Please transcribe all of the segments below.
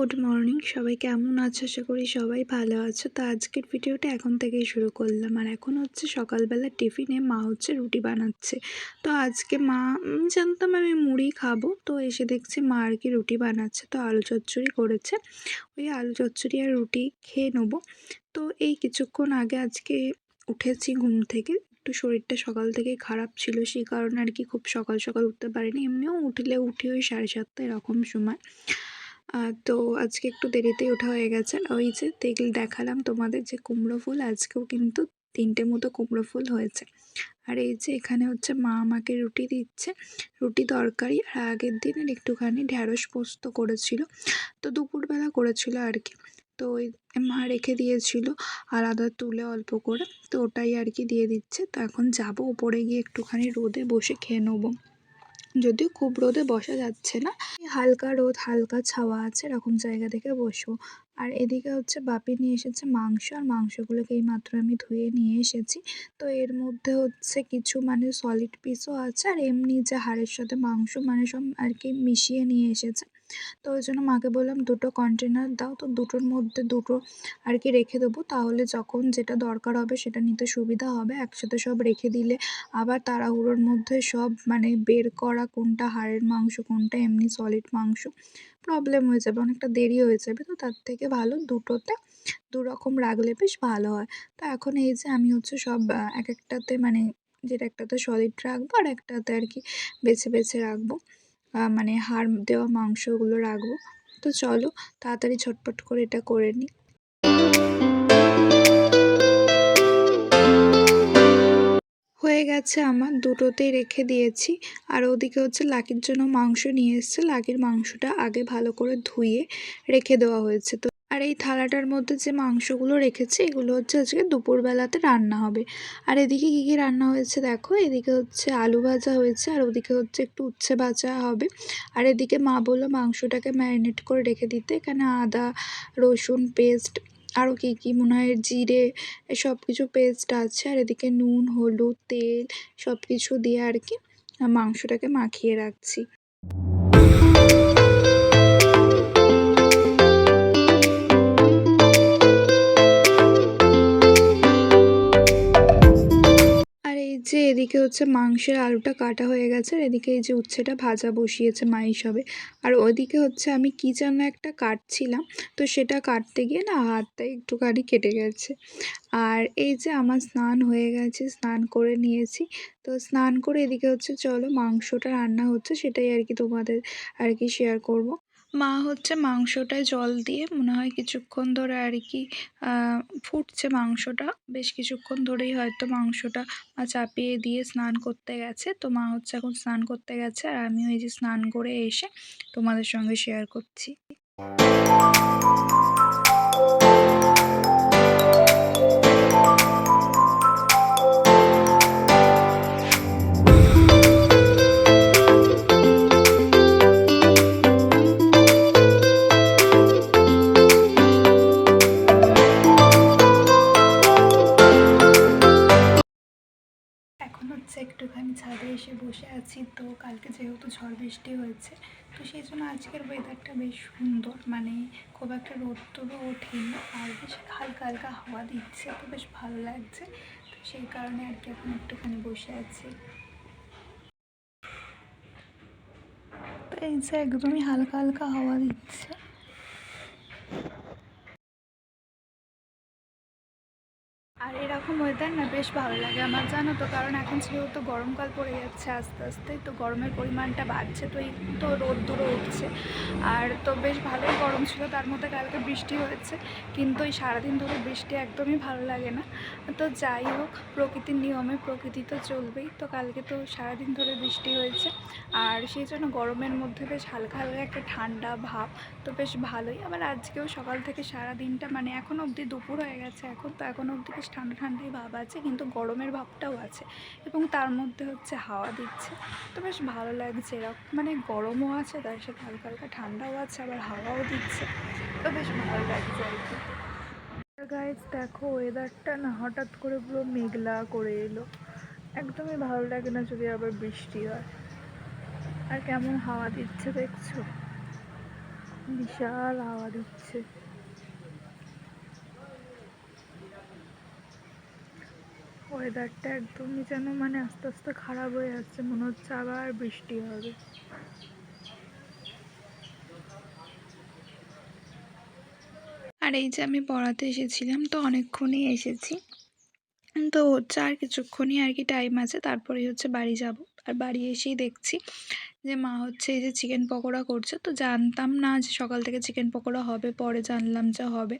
Good morning সবাই কেমন আছো? আশা করি সবাই ভালো আছো। তো আজকের ভিডিওটা এখন থেকেই শুরু করলাম। আর এখন হচ্ছে সকালবেলা টিফিনে মা হচ্ছে রুটি বানাচ্ছে। তো আজকে মা জানতাম আমি মুড়ি খাব। তো এসে দেখছি মা আর কি রুটি বানাচ্ছে। তো আলু চচ্চড়ি করেছে। ওই আলু চচ্চড়ি আর রুটি খেয়ে নেব। তো এই কিছুক্ষণ আগে আজকে উঠেছি ঘুম থেকে। একটু শরীরটা সকাল থেকেই খারাপ ছিল। সেই কারণে আর কি খুব সকাল সকাল উঠতে পারিনি। এমনিও উঠলে উঠি ওই সাড়ে সাতটা এরকম সময়। তো আজকে একটু দেরিতেই ওঠা হয়ে গেছে। ওই যে দেখল দেখালাম তোমাদের যে কুমড়ো ফুল, আজকেও কিন্তু তিনটে মতো কুমড়ো ফুল হয়েছে। আর এই যে এখানে হচ্ছে মা আমাকে রুটি দিচ্ছে। রুটি তরকারি আর আগের দিনের একটুখানি ঢ্যাঁড়স পোস্ত করেছিল। তো দুপুরবেলা করেছিল আর কি। তো ওই মা রেখে দিয়েছিল আলাদা তুলে অল্প করে। তো ওটাই আর কি দিয়ে দিচ্ছে। তো এখন যাব উপরে গিয়ে একটুখানি রোদে বসে খেয়ে নেব। যদিও খুব রোদে বসা যাচ্ছে না। হালকা রোদ, হালকা ছাওয়া আছে এরকম জায়গা দেখে বসবো আর এদিকে হচ্ছে বাপি নিয়ে এসেছে মাংস, আর মাংসগুলোকে এই মাত্র আমি ধুয়ে নিয়ে এসেছি। তো এর মধ্যে হচ্ছে কিছু মানে সলিড পিসও আছে, আর এমনি যে হাড়ের সাথে মাংস মানে সব আর কি মিশিয়ে নিয়ে এসেছে। তো ওই জন্য মাকে বললাম, দুটো কন্টেনার দাও, তো দুটোর মধ্যে দুটো আর কি রেখে দেবো। তাহলে যখন যেটা দরকার হবে সেটা নিতে সুবিধা হবে। একসাথে সব রেখে দিলে আবার তাড়াহুড়োর মধ্যে সব মানে বের করা কোনটা হাড়ের মাংস, কোনটা এমনি সলিড মাংস প্রবলেম হয়ে যাবে। অনেকটা দেরি হয়ে যাবে। তো তার থেকে ভালো দুটোতে দু রকম রাখলে বেশ ভালো হয়। তো এখন এই যে আমি হচ্ছে সব এক একটাতে মানে যেটা একটাতে সলিড রাখব আর একটাতে আর কি বেছে বেছে রাখব। মানে হাড় দেওয়া মাংসগুলো রাখব। তো চলো, তাড়াতাড়ি ঝটপট করে এটা করে নিই হয়ে গেছে আমার, দুটোতেই রেখে দিয়েছি। আর ওদিকে হচ্ছে লাকির জন্য মাংস নিয়ে এসছে। লাকির মাংসটা আগে ভালো করে ধুয়ে রেখে দেওয়া হয়েছে। তো আর এই থালাটার মধ্যে যে মাংসগুলো রেখেছি, এগুলো হচ্ছে আজকে দুপুরবেলাতে রান্না হবে। আর এদিকে কী কী রান্না হয়েছে দেখো? এদিকে হচ্ছে আলু ভাজা হয়েছে, আর ওদিকে হচ্ছে একটু উচ্ছে ভাজা হবে। আর এদিকে মা বলল মাংসটাকে ম্যারিনেট করে রেখে দিতে। এখানে আদা, রসুন পেস্ট, আরও কী কী মনে হয় জিরে সব কিছু পেস্ট আছে। আর এদিকে নুন, হলুদ, তেল সব কিছু দিয়ে আর কি মাংসটাকে মাখিয়ে রাখছি। যে এদিকে হচ্ছে মাংসের আলুটা কাটা হয়ে গেছে, আর এদিকে এই যে উচ্ছেটা ভাজা বসিয়েছে মা হিসাবে। আর ওদিকে হচ্ছে আমি কী যেন একটা কাটছিলাম, তো সেটা কাটতে গিয়ে না হাতটা একটুখানি কেটে গেছে। আর এই যে আমার স্নান হয়ে গেছে, স্নান করে নিয়েছি। তো স্নান করে এদিকে হচ্ছে চলো মাংসটা রান্না হচ্ছে, সেটাই আর কি তোমাদের আর কি শেয়ার করব। মা হচ্ছে মাংসটায় জল দিয়ে মনে হয় কিছুক্ষণ ধরে আর কি ফুটছে মাংসটা। বেশ কিছুক্ষণ ধরেই হয়তো মাংসটা মা চাপিয়ে দিয়ে স্নান করতে গেছে। তো মা হচ্ছে এখন স্নান করতে গেছে আর আমি ওই যে স্নান করে এসে তোমাদের সঙ্গে শেয়ার করছি। তো কালকে যেহেতু ঝড় বৃষ্টি হয়েছে, তো সেই জন্য আজকের ওয়েদারটা বেশ সুন্দর। মানে খুব একটা রোদ্দুরও ওঠেনি, আর বেশ হালকা হালকা হাওয়া দিচ্ছে, তো বেশ ভালো লাগছে। তো সেই কারণে আর কি এখন একটুখানি বসে আছি। তো এই যে একদমই হালকা হালকা হাওয়া দিচ্ছে আর এরকম ওয়েদার না বেশ ভালো লাগে আমার, জানো তো? কারণ এখন যেহেতু গরমকাল পড়ে যাচ্ছে আস্তে আস্তে, তো গরমের পরিমাণটা বাড়ছে, তো এই তো রোদ্দুরও উঠছে। আর তো বেশ ভালোই গরম ছিল, তার মধ্যে কালকে বৃষ্টি হয়েছে, কিন্তু এই সারাদিন ধরে বৃষ্টি একদমই ভালো লাগে না। তো যাই হোক, প্রকৃতির নিয়মে প্রকৃতি তো চলবেই, তো কালকে তো সারাদিন ধরে বৃষ্টি হয়েছে। আর সেই জন্য গরমের মধ্যে বেশ হালকা হালকা একটা ঠান্ডা ভাব, তো বেশ ভালোই। আবার আজকেও সকাল থেকে সারা দিনটা মানে এখন অবধি দুপুর হয়ে গেছে, এখন তো এখন অবধি বেশ ঠান্ডা ঠান্ডাই ভাব আছে কিন্তু গরমের ভাবটাও আছে এবং তার মধ্যে হচ্ছে হাওয়া দিচ্ছে। তো বেশ ভালো লাগছে এরকম মানে গরমও আছে, তার সাথে হালকা হালকা ঠান্ডাও আছে, আবার হাওয়াও দিচ্ছে। তো বেশ ভালো লাগছে আর কি। গাইজ দেখো ওয়েদারটা না হঠাৎ করে পুরো মেঘলা করে এলো। একদমই ভালো লাগে না যদি আবার বৃষ্টি হয়। আর কেমন হাওয়া দিচ্ছে দেখছ? বিশাল হাওয়া দিচ্ছে। ওয়েদারটা একদমই যেন মানে আস্তে আস্তে খারাপ হয়ে যাচ্ছে। মনে হচ্ছে আবার বৃষ্টি হবে। আর এই যে আমি পড়াতে এসেছিলাম, তো অনেকক্ষণই এসেছি। তো হচ্ছে আর কিছুক্ষণই আর কি টাইম আছে, তারপরেই হচ্ছে বাড়ি যাব। আর বাড়ি এসেই দেখছি যে মা হচ্ছে এই যে চিকেন পকোড়া করছে। তো জানতাম না যে সকাল থেকে চিকেন পকোড়া হবে, পরে জানলাম যে হবে।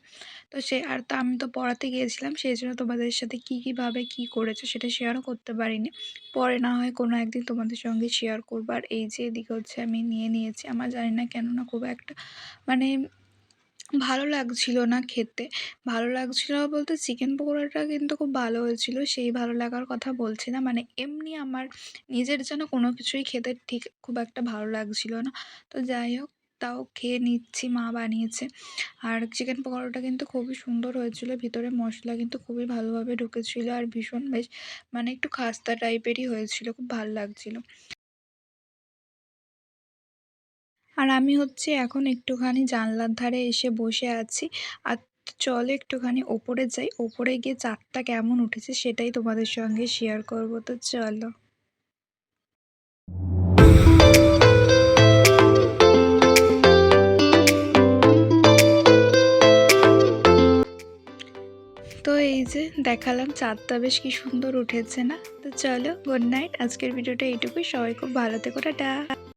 তো সে, আর তা আমি তো পড়াতে গিয়েছিলাম, সেই জন্য তোমাদের সাথে কী, কীভাবে কী করেছে সেটা শেয়ারও করতে পারিনি। পরে না হয় কোনো একদিন তোমাদের সঙ্গে শেয়ার করব। আর এই যে এদিকে হচ্ছে আমি নিয়ে নিয়েছি, আমার জানি না কেন না খুব একটা মানে ভালো লাগছিল না খেতে। ভালো লাগছিল না বলতে চিকেন পকোড়াটা কিন্তু খুব ভালো হয়েছিল, সেই ভালো লাগার কথা বলছি না। মানে এমনি আমার নিজের যেন কোনো কিছুই খেতে ঠিক খুব একটা ভালো লাগছিল না। তো যাই হোক, তাও খেয়ে নিচ্ছি, মা বানিয়েছে। আর চিকেন পকোড়াটা কিন্তু খুবই সুন্দর হয়েছিল, ভিতরে মশলা কিন্তু খুবই ভালোভাবে ঢুকেছিল আর ভীষণ বেশ মানে একটু খাস্তা টাইপেরই হয়েছিল, খুব ভালো লাগছিল। আর আমি হচ্ছে এখন একটুখানি জানলার ধারে এসে বসে আছি। আর চলো একটুখানি ওপরে যাই। ওপরে গিয়ে চাঁদটা কেমন উঠেছে সেটাই তোমাদের সঙ্গে শেয়ার করব। তো চলো। তো এই যে দেখালাম চাঁদটা বেশ কি সুন্দর উঠেছে না? তো চলো গুড নাইট আজকের ভিডিওটা এইটুকুই। সবাই খুব ভালো থেকো, টাটা।